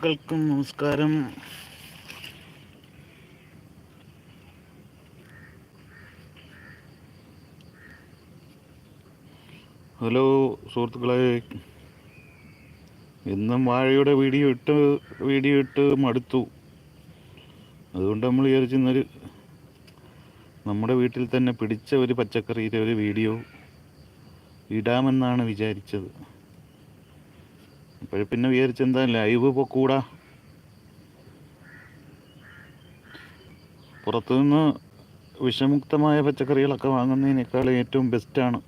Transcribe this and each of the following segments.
ക്കൾക്കും നമസ്കാരം. ഹലോ സുഹൃത്തുക്കളെ. ഇന്നും വാഴയുടെ വീഡിയോ ഇട്ട് വീഡിയോ ഇട്ട് മടുത്തു. അതുകൊണ്ട് നമ്മൾ വിചാരിച്ചിരുന്നൊരു നമ്മുടെ വീട്ടിൽ തന്നെ പിടിച്ച ഒരു പച്ചക്കറിയിലെ ഒരു വീഡിയോ ഇടാമെന്നാണ് വിചാരിച്ചത്. അപ്പോൾ പിന്നെ വിചാരിച്ചെന്താ ലൈവ് ഇപ്പോൾ കൂടാ. പുറത്തുനിന്ന് വിഷമുക്തമായ പച്ചക്കറികളൊക്കെ വാങ്ങുന്നതിനേക്കാൾ ഏറ്റവും ബെസ്റ്റാണ്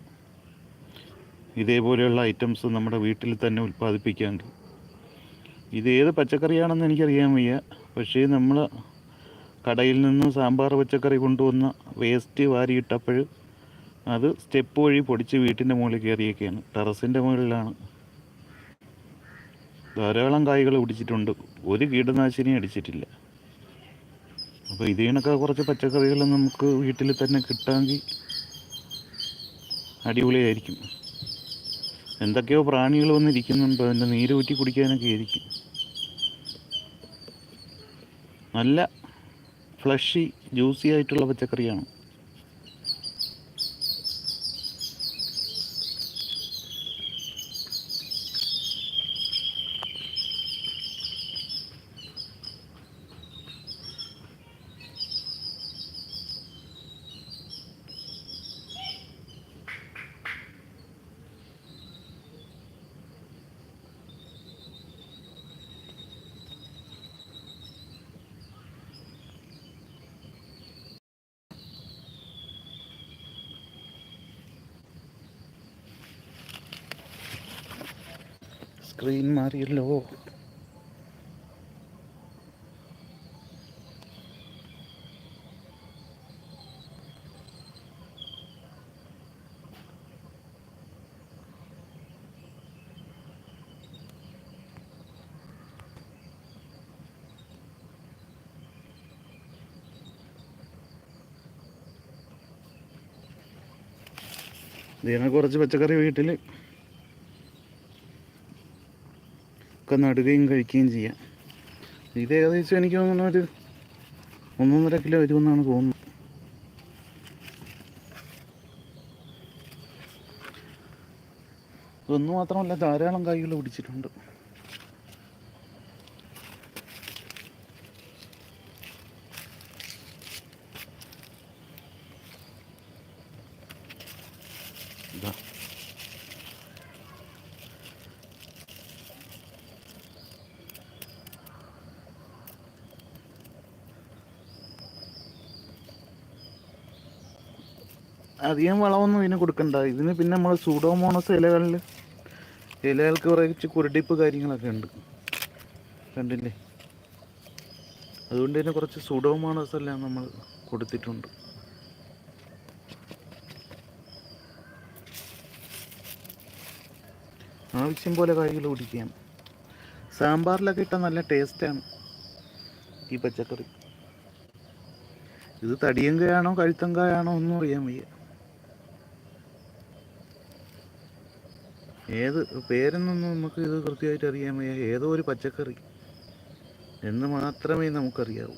ഇതേപോലെയുള്ള ഐറ്റംസ് നമ്മുടെ വീട്ടിൽ തന്നെ ഉൽപ്പാദിപ്പിക്കാൻ. ഇത് ഏത് പച്ചക്കറിയാണെന്ന് എനിക്കറിയാൻ വയ്യ. പക്ഷേ നമ്മൾ കടയിൽ നിന്ന് സാമ്പാർ പച്ചക്കറി കൊണ്ടുവന്ന വേസ്റ്റ് വാരിയിട്ടപ്പോൾ അത് സ്റ്റെപ്പ് വഴി പൊടിച്ച് വീട്ടിന്റെ മുകളിൽ കയറിയൊക്കെയാണ് ടെറസിന്റെ മുകളിലാണ്. ധാരാളം കായ്കൾ പിടിച്ചിട്ടുണ്ട്. ഒരു കീടനാശിനി അടിച്ചിട്ടില്ല. അപ്പോൾ ഇതിനൊക്കെ കുറച്ച് പച്ചക്കറികൾ നമുക്ക് വീട്ടിൽ തന്നെ കിട്ടാമെങ്കിൽ അടിപൊളിയായിരിക്കും. എന്തൊക്കെയോ പ്രാണികൾ വന്നിരിക്കുന്നുണ്ട്. അതിന്റെ നീര് ഊറ്റി കുടിക്കാനൊക്കെ ആയിരിക്കും. നല്ല ഫ്ലഷി ജ്യൂസി ആയിട്ടുള്ള പച്ചക്കറിയാണ്. സ്ക്രീൻ മാറിയല്ലോ. ഇതിനെ കുറച്ച് പച്ചക്കറി വീട്ടിൽ ഒക്കെ നടുകയും കഴിക്കുകയും ചെയ്യാം. ഇത് ഏകദേശം എനിക്ക് തോന്നുന്നു ഒരു ഒന്നൊന്നര കിലോ വരുമെന്നാണ് തോന്നുന്നത്. ഒന്ന് മാത്രമല്ല ധാരാളം കായ്കൾ പിടിച്ചിട്ടുണ്ട്. ഇതാ. അധികം വളമൊന്നും ഇതിന് കൊടുക്കണ്ട. ഇതിന് പിന്നെ നമ്മൾ സൂഡോമോണസ് ഇലകളിൽ ഇലകൾക്ക് കുറച്ച് കുരുടിപ്പ് കാര്യങ്ങളൊക്കെ ഉണ്ട്. കണ്ടില്ലേ? അതുകൊണ്ട് തന്നെ കുറച്ച് സൂഡോമോണസ് എല്ലാം നമ്മൾ കൊടുത്തിട്ടുണ്ട്. ആവശ്യം പോലെ കായ്കൾ കുടിക്കാം. സാമ്പാറിലൊക്കെ ഇട്ടാൽ നല്ല ടേസ്റ്റാണ് ഈ പച്ചക്കറി. ഇത് തടിയങ്കയാണോ കഴുത്തങ്കായാണോ ഒന്നും അറിയാൻ വയ്യ. ഏത് പേരെന്നൊന്നും നമുക്ക് ഇത് കൃത്യമായിട്ട് അറിയാൻ വയ്യ. ഏതോ ഒരു പച്ചക്കറി. എന്ന് മാത്രമേ നമുക്കറിയാവൂ.